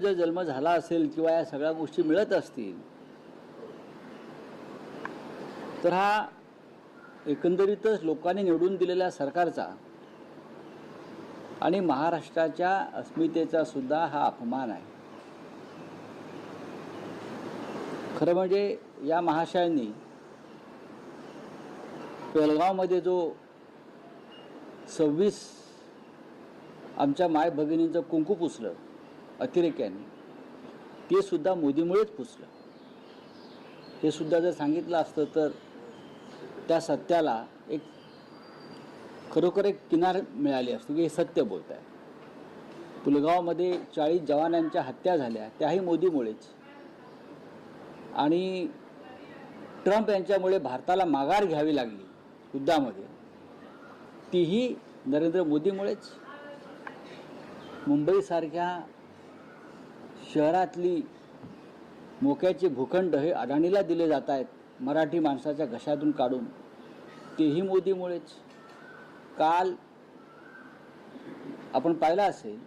जर जन्म झाला असेल किंवा या सगळ्या गोष्टी मिळत असतील तर हा एकंदरीतच लोकांनी निवडून दिलेल्या सरकारचा आणि महाराष्ट्राच्या अस्मितेचा सुद्धा हा अपमान आहे. खरं म्हणजे या महाशयांनी पेलगावमध्ये जो सव्वीस आमच्या माय भगिनींचं कुंकू पुसलं अतिरेक्यांनी. ते सुद्धा मोदीमुळेच पुसलं. हे सुद्धा जर सांगितलं असतं तर त्या सत्याला एक खरोखर एक किनार मिळाली असतो की हे सत्य बोलत आहे पुलगावमध्ये चाळीस जवानांच्या हत्या झाल्या त्याही मोदीमुळेच. आणि ट्रम्प यांच्यामुळे भारताला माघार घ्यावी लागली युद्धामध्ये तीही नरेंद्र मोदीमुळेच. मुंबईसारख्या शहरातली मोक्याचे भूखंड हे अडाणीला दिले जात आहेत मराठी माणसाच्या घशातून काढून. तेही मोदीमुळेच. काल आपण पाहिलं असेल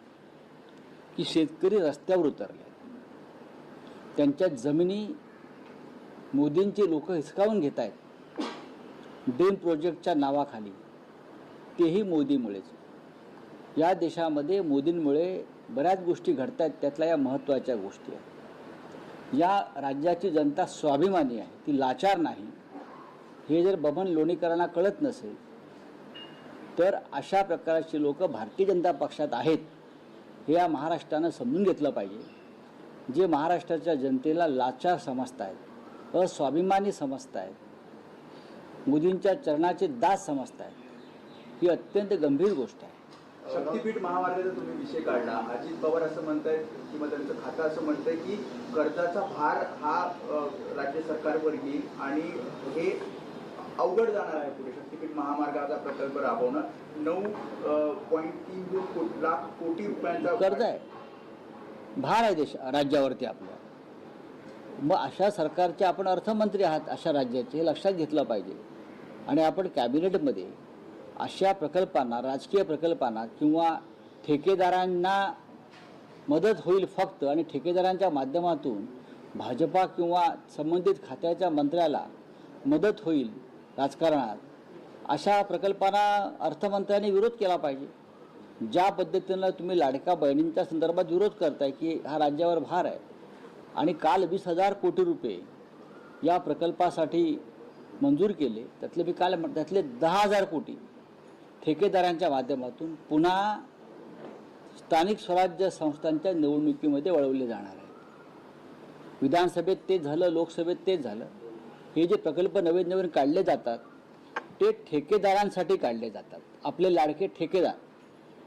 की शेतकरी रस्त्यावर उतरले. त्यांच्या जमिनी मोदींचे लोक हिसकावून घेत आहेत. डेम प्रोजेक्टच्या नावाखाली. तेही मोदीमुळेच. या देशामध्ये मोदींमुळे बऱ्याच गोष्टी घडत आहेत त्यातल्या या महत्त्वाच्या गोष्टी आहेत. या राज्याची जनता स्वाभिमानी आहे ती लाचार नाही. हे जर बबन लोणीकरांना कळत नसेल तर अशा प्रकारची लोक भारतीय जनता पक्षात आहेत हे या महाराष्ट्रानं समजून घेतलं पाहिजे. जे महाराष्ट्राच्या जनतेला लाचार समजत आहेत अस्वाभिमानी समजत आहेत मोदींच्या चरणाचे दास समजत आहेत ही अत्यंत गंभीर गोष्ट आहे. शक्तीपीठ महामार्गाचा तुम्ही विषय काढला. अजित पवार असं म्हणतायत किंवा त्यांचं खातं असं म्हणतंय की कर्जाचा भार हा राज्य सरकारवर येईल आणि हे अवघड जाणार आहे पुढे. शक्तीपीठ महामार्गाचा प्रकल्प राबवणं. नऊ पॉईंट तीन दोन कोटी लाख कोटी रुपयांचा कर्ज आहे. भार आहे देश राज्यावरती आपल्या. मग अशा सरकारचे आपण अर्थमंत्री आहात अशा राज्याचे हे लक्षात घेतलं पाहिजे. आणि आपण कॅबिनेटमध्ये अशा प्रकल्पांना राजकीय प्रकल्पांना किंवा ठेकेदारांना मदत होईल फक्त आणि ठेकेदारांच्या माध्यमातून भाजपा किंवा संबंधित खात्याच्या मंत्र्याला मदत होईल राजकारणात अशा प्रकल्पांना अर्थमंत्र्यांनी विरोध केला पाहिजे. ज्या पद्धतीनं तुम्ही लाडका बहिणींच्या संदर्भात विरोध करताय की हा राज्यावर भार आहे आणि काल वीस हजार कोटी रुपये या प्रकल्पासाठी मंजूर केले त्यातले मी काल त्यातले दहा हजार कोटी ठेकेदारांच्या माध्यमातून पुन्हा स्थानिक स्वराज्य संस्थांच्या निवडणुकीमध्ये वळवले जाणार आहे विधानसभेत ते झालं लोकसभेत तेच झालं. हे जे प्रकल्प नवीन नवीन काढले जातात ते ठेकेदारांसाठी काढले जातात. आपले लाडके ठेकेदार.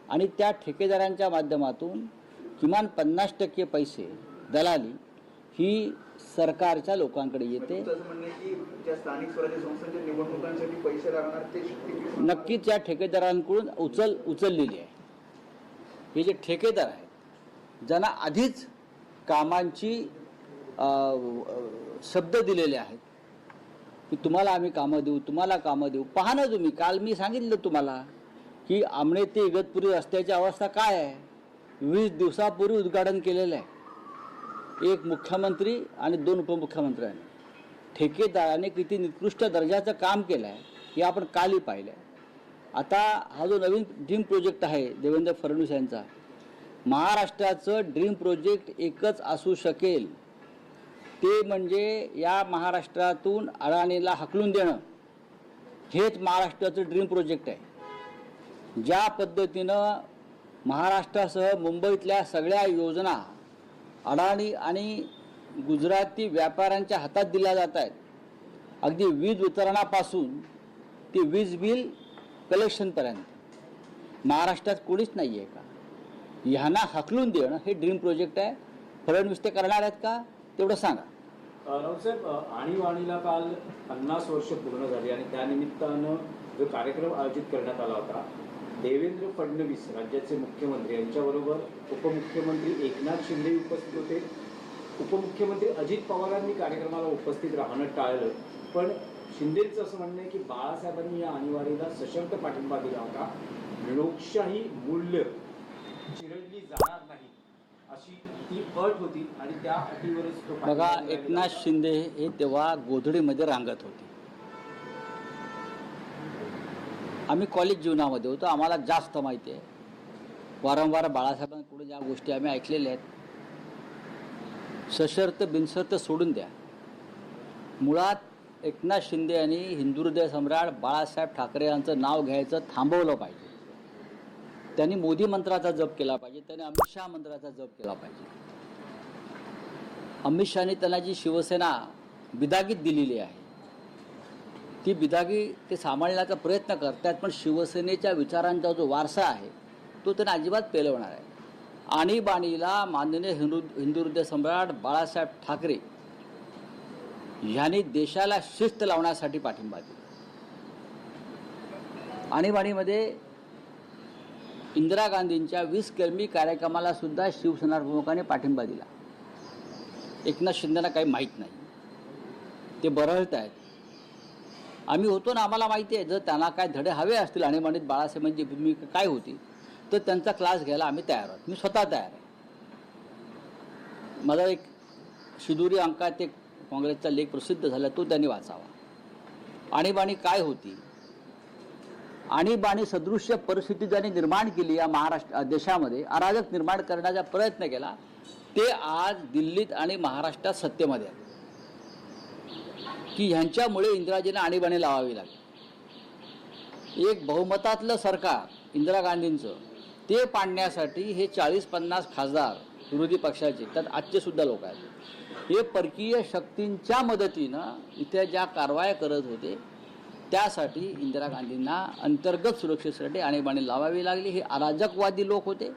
आणि त्या ठेकेदारांच्या माध्यमातून किमान पन्नास टक्के पैसे दलाली ही सरकारच्या लोकांकडे येते. शक्तीपीठ नक्कीच या ठेकेदारांकडून उचल उचललेली आहे. हे जे ठेकेदार आहेत ज्यांना आधीच कामांची शब्द दिलेले आहेत की तुम्हाला आम्ही कामं देऊ तुम्हाला कामं देऊ. पहा ना तुम्ही काल मी सांगितलं तुम्हाला की आमणे ते इगतपुरी रस्त्याची अवस्था काय आहे? वीस दिवसापूर्वी उद्घाटन केलेलं आहे. एक मुख्यमंत्री आणि दोन उपमुख्यमंत्र्यांनी. ठेकेदाराने किती निकृष्ट दर्जाचं काम केलं आहे हे आपण कालही पाहिलं आहे आता हा जो नवीन ड्रीम प्रोजेक्ट आहे देवेंद्र फडणवीस यांचा महाराष्ट्राचं ड्रीम प्रोजेक्ट एकच असू शकेल. ते म्हणजे या महाराष्ट्रातून अडाणीला हकलून देणं. हेच महाराष्ट्राचं ड्रीम प्रोजेक्ट आहे. ज्या पद्धतीनं महाराष्ट्रासह मुंबईतल्या सगळ्या योजना अडाणी आणि गुजराती व्यापाऱ्यांच्या हातात दिल्या जात आहेत. अगदी वीज वितरणापासून ते वीज बिल कलेक्शनपर्यंत महाराष्ट्रात कोणीच नाही आहे का? ह्यांना हकलून देणं हे ड्रीम प्रोजेक्ट आहे. फडणवीस ते करणार आहेत का? तेवढं सांगा. रावसाहेब आणीबाणीला काल पन्नास वर्ष पूर्ण झाली आणि त्यानिमित्तानं जो कार्यक्रम आयोजित करण्यात आला होता देवेंद्र फडणवीस राज्याचे मुख्यमंत्री यांच्याबरोबर उपमुख्यमंत्री एकनाथ शिंदे उपस्थित होते. उपमुख्यमंत्री अजित पवारांनी कार्यक्रमाला उपस्थित राहणं टाळलं. पण शिंदेचं असं म्हणणं आहे की बाळासाहेबांनी या आणीबाणीला सशक्त पाठिंबा दिला होता. लोकशाही मूल्य चिरडली जाणार नाही अशी ती अट होती आणि त्या अटीवरच बघा एकनाथ. शिंदे हे तेव्हा गोधडीमध्ये रांगत होते. आम्ही कॉलेज जीवनामध्ये होतो. आम्हाला जास्त माहिती आहे. वारंवार बाळासाहेबांकडून ज्या गोष्टी आम्ही ऐकलेल्या आहेत सशर्त बिनसर्त सोडून द्या. मुळात एकनाथ शिंदे यांनी हिंदू हृदय सम्राट बाळासाहेब ठाकरे यांचं नाव घ्यायचं थांबवलं पाहिजे. त्यांनी मोदी मंत्राचा जप केला पाहिजे. त्यांनी अमित शहा मंत्राचा जप केला पाहिजे. अमित शहाने त्यांना जी शिवसेना बिदागीत दिलेली आहे ती बिदागी ते सांभाळण्याचा प्रयत्न करतात पण शिवसेनेच्या विचारांचा जो वारसा आहे तो त्यांना अजिबात पेलवणार आहे आणीबाणीला माननीय हिंदू हिंदुहृदय सम्राट बाळासाहेब ठाकरे यांनी देशाला शिस्त लावण्यासाठी पाठिंबा दिला. आणीबाणीमध्ये इंदिरा गांधींच्या वीस कलमी कार्यक्रमाला सुद्धा शिवसेना प्रमुखाने पाठिंबा दिला. एकनाथ शिंदेना काही माहीत नाही. ते बरळत आहेत आम्ही होतो ना आम्हाला माहिती आहे जर त्यांना काय धडे हवे असतील आणीबाणीत बाळासाहेबांची म्हणजे भूमिका काय होती तर त्यांचा क्लास घ्यायला आम्ही तयार आहोत. मी स्वतः तयार आहे. माझा एक शिदुरी अंकात एक काँग्रेसचा लेख प्रसिद्ध झाला तो त्यांनी वाचावा. आणीबाणी काय होती? आणीबाणी सदृश्य परिस्थिती ज्यांनी निर्माण केली या महाराष्ट्र देशामध्ये अराजक निर्माण करण्याचा प्रयत्न केला ते आज दिल्लीत आणि महाराष्ट्रात सत्तेमध्ये आहेत. की ह्यांच्यामुळे इंदिराजींना आणीबाणी लावावी लागली. एक बहुमतातलं सरकार इंदिरा गांधींचं ते पाडण्यासाठी हे चाळीस पन्नास खासदार विरोधी पक्षाचे त्यात आजचेसुद्धा लोक आहेत. हे परकीय शक्तींच्या मदतीनं इथे ज्या कारवाया करत होते त्यासाठी इंदिरा गांधींना अंतर्गत सुरक्षेसाठी आणीबाणी लावावी लागली. हे अराजकवादी लोक होते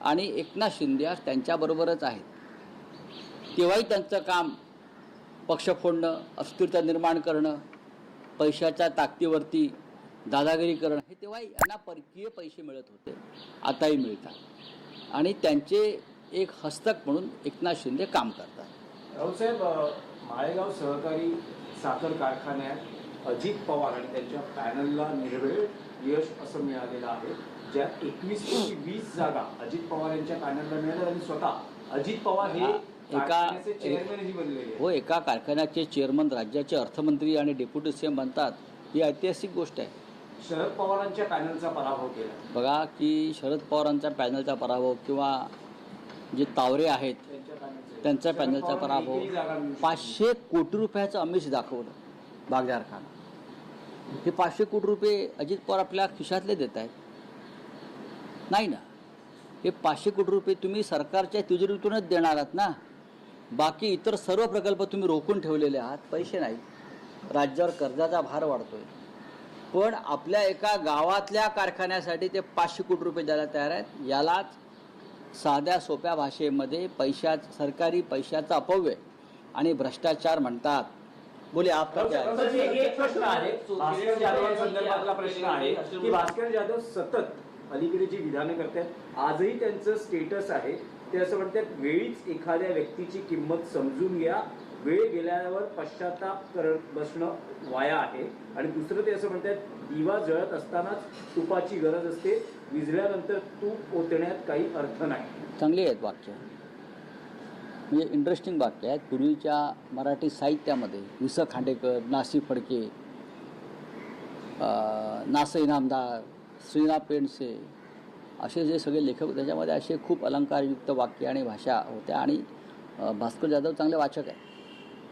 आणि एकनाथ शिंदे त्यांच्याबरोबरच आहेत. तेव्हाही त्यांचं काम पक्ष फोडणं अस्थिरता निर्माण करणं पैशाच्या ताकदीवरती दादागिरी करणं हे तेव्हाही यांना परकीय पैसे मिळत होते. आताही मिळतात. आणि त्यांचे एक हस्तक म्हणून एकनाथ शिंदे काम करतात. राऊतसाहेब अ, माळेगाव सहकारी साखर कारखान्यात अजित पवार आणि त्यांच्या पॅनलला निर्वेळ यश असं मिळालेलं आहे. ज्यात एकवीस पैकी वीस जागा अजित पवार यांच्या पॅनलला मिळाल्या आणि स्वतः अजित पवार हे. एका-. हो एका कारखान्याचे चेअरमन राज्याचे अर्थमंत्री आणि डेप्युटी सीएम बनतात ही ऐतिहासिक गोष्ट आहे. शरद पवारांच्या पॅनलचा पराभव केला. बघा की शरद पवारांचा पॅनलचा पराभव किंवा जे तावरे आहेत त्यांचा पॅनलचा पराभव पाचशे कोटी रुपयाचं आमिष दाखवलं बागदार खान. हे पाचशे कोटी रुपये अजित पवार आपल्या खिशातले देत आहेत. नाही ना? हे पाचशे कोटी रुपये तुम्ही सरकारच्या तिजोरीतूनच देणार आहात ना? बाकी इतर सर्व प्रकल्प तुम्ही रोखून ठेवलेले आहात पैसे नाही राज्यावर कर्जाचा भार वाढतोय. पण आपल्या एका गावातल्या कारखान्यासाठी ते पाचशे कोटी रुपये द्यायला तयार आहेत. यालाच साध्या सोप्या भाषेमध्ये पैशा सरकारी पैशाचा अपव्यय आणि भ्रष्टाचार म्हणतात. बोले आप एक प्रश्न आहे. भास्कर जाधवांसंदर्भातला प्रश्न आहे की भास्कर जाधव सतत अलीकडे जी विधानं करतात आजही त्यांचं स्टेटस आहे ते असं म्हणतात वेळीच एखाद्या व्यक्तीची किंमत समजून घ्या. वेळ गेल्यावर पश्चाताप करत बसणं वाया आहे. आणि दुसरं ते असं म्हणतात दिवा जळत असतानाच तुपाची गरज असते. विजल्यानंतर तूप ओतण्यात काही अर्थ नाही. चांगली आहेत वाक्य. म्हणजे इंटरेस्टिंग वाक्य आहेत. पूर्वीच्या मराठी साहित्यामध्ये वि स खांडेकर नासी फडके नासई नामदार श्रीना इनामदार पेंडसे असे जे सगळे लेखक त्याच्यामध्ये असे खूप अलंकारयुक्त वाक्य आणि भाषा होत्या आणि भास्कर जाधव चांगले वाचक आहे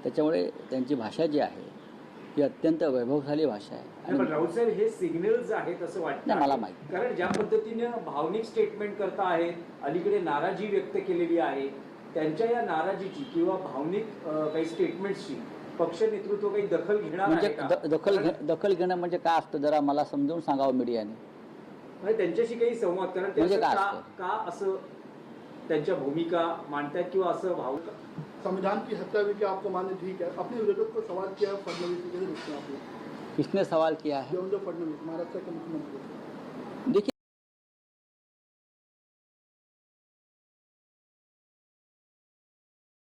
त्याच्यामुळे त्यांची भाषा जी आहे ही अत्यंत वैभवशाली भाषा आहे. आणि हे सिग्नल्स आहेत असं वाटतं. मला. माहिती. कारण ज्या पद्धतीने भावनिक स्टेटमेंट करता आहेत अलीकडे नाराजी व्यक्त केलेली आहे त्यांच्या या नाराजीची किंवा भावनिक काही स्टेटमेंट्सची पक्ष नेतृत्व काही दखल घेणार म्हणजे दखल दखल घेणं म्हणजे काय असतं? जरा मला समजावून सांगावं मीडियाने. म्हणजे त्यांच्याशी काही संवाद कारण म्हणजे असं काय का असतं? का असं त्यांच्या भूमिका मांडतायत किंवा असं भाव संविधान की हत्या भी क्या आपको मान्य ठीक है? अपने विरोधक को सवाल किया फडणवीस को कैसे देखते हैं आप किसने सवाल किया है? देवेंद्र फडणवीस महाराष्ट्र के मुख्यमंत्री। देखिए